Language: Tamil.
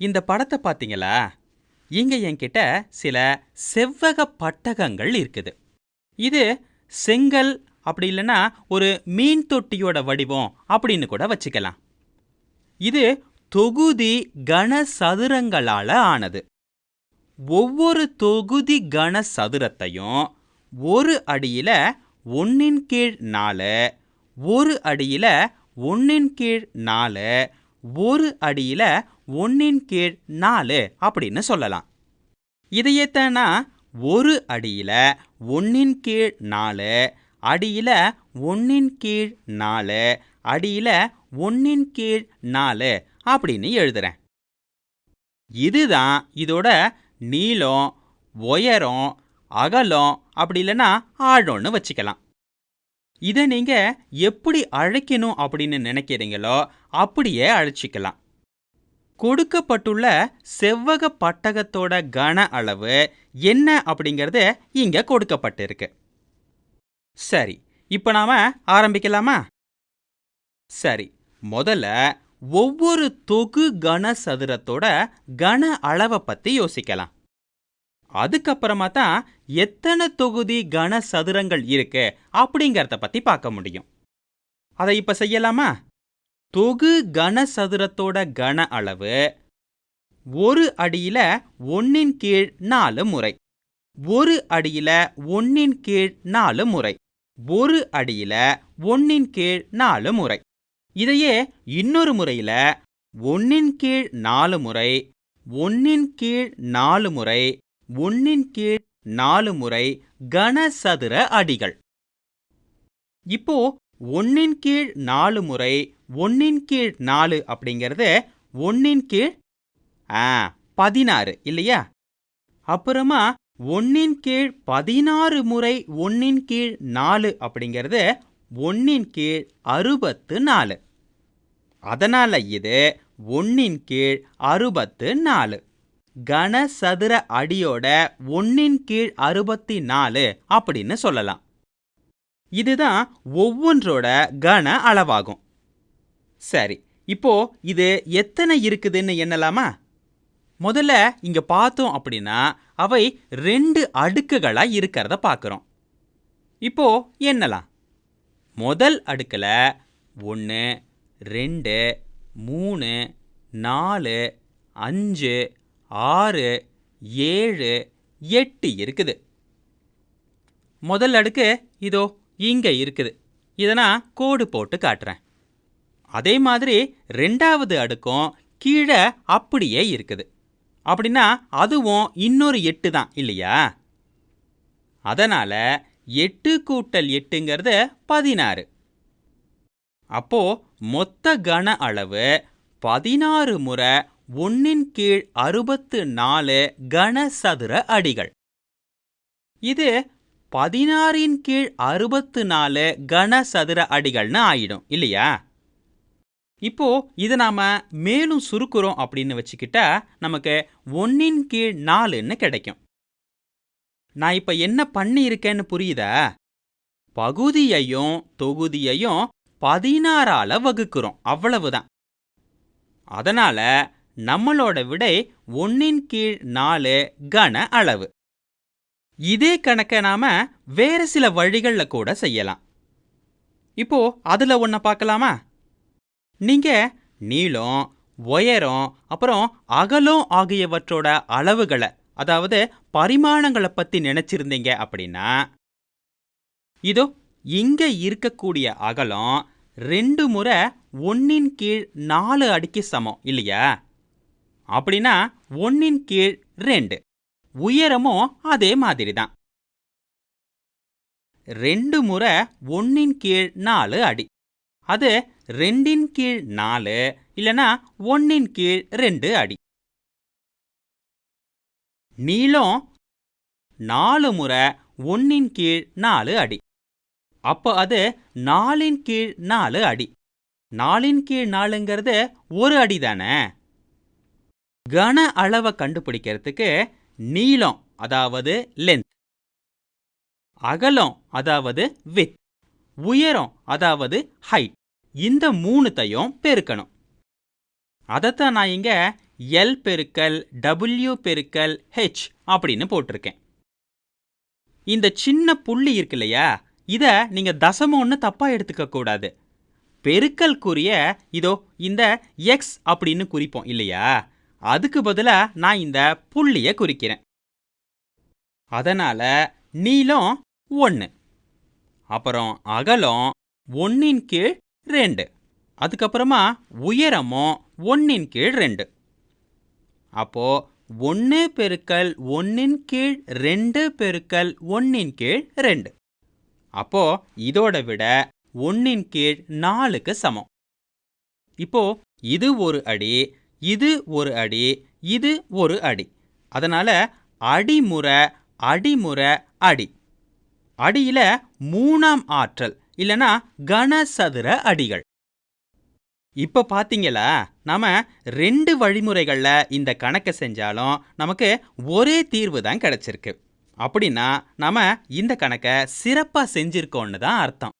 இந்த படத்தை பார்த்தீங்களா? இங்கே என்கிட்ட சில செவ்வக பட்டகங்கள் இருக்குது. இது செங்கல் அப்படி இல்லைன்னா ஒரு மீன் தொட்டியோட வடிவம் அப்படின்னு கூட வச்சுக்கலாம். இது தொகுதி கனசதுரங்களால ஆனது. ஒவ்வொரு தொகுதி கனசதுரத்தையும் ஒரு அடியில் ஒன்னின் கீழ் நாலு ஒரு அடியில் ஒன்னின் கீழ் நாலு ஒரு அடியில் ஒன்னின் கீழ் நாலு அப்படின்னு சொல்லலாம். இதையத்தானா ஒரு அடியில் ஒன்னின் கீழ் நாலு அடியில் ஒன்னின் கீழ் நாலு அடியில் ஒன்னின் கீழ் நாலு அப்படின்னு எழுதுறேன். இதுதான் இதோட நீளம் உயரம் அகலம் அப்படி இல்லைன்னா ஆழம்னு வச்சுக்கலாம். இதை நீங்கள் எப்படி அழைக்கணும் அப்படின்னு நினைக்கிறீங்களோ அப்படியே அழைச்சிக்கலாம். கொடுக்கப்பட்டுள்ள செவ்வக பட்டகத்தோட கன அளவு என்ன அப்படிங்கிறது இங்கே கொடுக்கப்பட்டிருக்கு. சரி இப்போ நாம ஆரம்பிக்கலாமா? சரி முதல்ல ஒவ்வொரு தொகு கன சதுரத்தோட கன அளவை பற்றி யோசிக்கலாம். அதுக்கப்புறமா தான் எத்தனை தொகுதி கன சதுரங்கள் இருக்கு அப்படிங்கறத பத்தி பார்க்க முடியும். அதை இப்ப செய்யலாமா? தொகு கன சதுரத்தோட கன அளவு ஒரு அடியில ஒன்னின் கீழ் நாலு முறை. ஒரு அடியில ஒன்னின் கீழ் நாலு முறை. ஒரு அடியில ஒன்னின் கீழ் நாலு முறை. இதையே இன்னொரு முறையில ஒன்னின் கீழ் நாலு முறை ஒன்னின் கீழ் நாலு முறை ஒன்னின் கீழ் நாலு முறை கனசதுர அடிகள். இப்போ ஒன்னின் கீழ் நாலு முறை ஒன்னின் கீழ் நாலு அப்படிங்கிறது ஒன்னின் கீழ் ஆ பதினாறு இல்லையா? அப்புறமா ஒன்னின் கீழ் பதினாறு முறை ஒன்னின் கீழ் நாலு அப்படிங்கிறது ஒன்னின் கீழ் அறுபத்து நாலு. அதனால இது ஒன்னின் கீழ் அறுபத்து நாலு. கனசதுர அடியோட ஒன்னின் கீழ் அறுபத்தி நாலு அப்படின்னு சொல்லலாம். இதுதான் ஒவ்வொன்றோட கன அளவாகும். சரி இப்போ இது எத்தனை இருக்குதுன்னு எண்ணலாமா? முதல்ல இங்க பார்த்தோம் அப்படின்னா அவை ரெண்டு அடுக்குகளா இருக்கிறத பார்க்குறோம். இப்போ எண்ணலாம். முதல் அடுக்கில் ஒன்று ரெண்டு மூணு நாலு அஞ்சு ஆறு ஏழு எட்டு இருக்குது. முதல் அடுக்கு இதோ இங்கே இருக்குது. இதை நான் கோடு போட்டு காட்டுறேன். அதே மாதிரி ரெண்டாவது அடுக்கும் கீழே அப்படியே இருக்குது. அப்படின்னா அதுவும் இன்னொரு எட்டு தான் இல்லையா? அதனால் எட்டு கூட்டல் எட்டுங்கிறது பதினாறு. அப்போ மொத்த கன அளவு பதினாறு முறை ஒன்னின் கீழ் அறுபத்து நாலு கனசதுர அடிகள். இது பதினாறின் கீழ் அறுபத்து நாலு கனசதுர அடிகள்னு ஆயிடும் இல்லையா? இப்போ இதை நாம மேலும் சுருக்குறோம் அப்படின்னு வச்சுக்கிட்டா நமக்கு ஒன்னின் கீழ் நாலுன்னு கிடைக்கும். நான் இப்போ என்ன பண்ணியிருக்கேன்னு புரியுதா? பகுதியையும் தொகுதியையும் பதினாறால வகுக்கிறோம் அவ்வளவுதான். அதனால நம்மளோட விடை ஒன்னின் கீழ் நாலு கன அளவு. இதே கணக்கை நாம வேற சில வழிகள்ல கூட செய்யலாம். இப்போ அதுல ஒன்ன பார்க்கலாமா? நீங்கள் நீளம் உயரம் அப்புறம் அகலம் ஆகியவற்றோட அளவுகளை அதாவது பரிமாணங்களை பத்தி நினைச்சிருந்தீங்க அப்படின்னா இதோ இங்கே இருக்கக்கூடிய அகலம் ரெண்டு முறை ஒன்னின் கீழ் நாலு அடிக்கு சமம் இல்லையா? அப்படின்னா ஒன்னின் கீழ் ரெண்டு. உயரமும் அதே மாதிரி தான் ரெண்டு முறை ஒன்னின் கீழ் நாலு அடி. அது ரெண்டின் கீழ் நாலு இல்லனா ஒன்னின் கீழ் ரெண்டு அடி. நீளம் நாலு முறை ஒன்னின் கீழ் நாலு அடி. அப்போ அது நாலின் கீழ் நாலு அடி. நாலின் கீழ் நாலுங்கிறது ஒரு அடி தானே கன அளவை கண்டுபிடிக்கிறதுக்கு நீளம் அதாவது லென்த் அகலம் அதாவது வித் உயரம் அதாவது ஹைட் இந்த மூணுத்தையும் பெருக்கணும். அதைத்தான் நான் இங்க எல் பெருக்கல் டபுள்யூ பெருக்கல் ஹெச் அப்படின்னு போட்டிருக்கேன். இந்த சின்ன புள்ளி இருக்கு இல்லையா? இதை நீங்கள் தசமம்னு தப்பாக எடுத்துக்க கூடாது. பெருக்கல் குறிய இதோ இந்த எக்ஸ் அப்படின்னு குறிப்போம் இல்லையா? அதுக்கு பதிலாக நான் இந்த புள்ளியை குறிக்கிறேன். அதனால் நீளம் ஒன்று அப்புறம் அகலம் ஒன்றின் கீழ் ரெண்டு. அதுக்கப்புறமா உயரமும் ஒன்றின் கீழ் ரெண்டு. அப்போது ஒன்று பெருக்கல் ஒன்றின் கீழ் ரெண்டு பெருக்கல் ஒன்றின் கீழ் ரெண்டு. அப்போது இதோட விட ஒன்றின் கீழ் நாலுக்கு சமம். இப்போது இது ஒரு அடி இது ஒரு அடி இது ஒரு அடி. அதனால் அடிமுறை அடிமுறை அடி. அடியில் மூணாம் ஆற்றல் இல்லைனா கனசதுர அடிகள். இப்போ பார்த்தீங்களா நம்ம ரெண்டு வழிமுறைகளில் இந்த கணக்கை செஞ்சாலும் நமக்கு ஒரே தீர்வு தான் கிடைச்சிருக்கு. அப்படின்னா நம்ம இந்த கணக்கை சிறப்பாக செஞ்சுருக்கோன்னு தான் அர்த்தம்.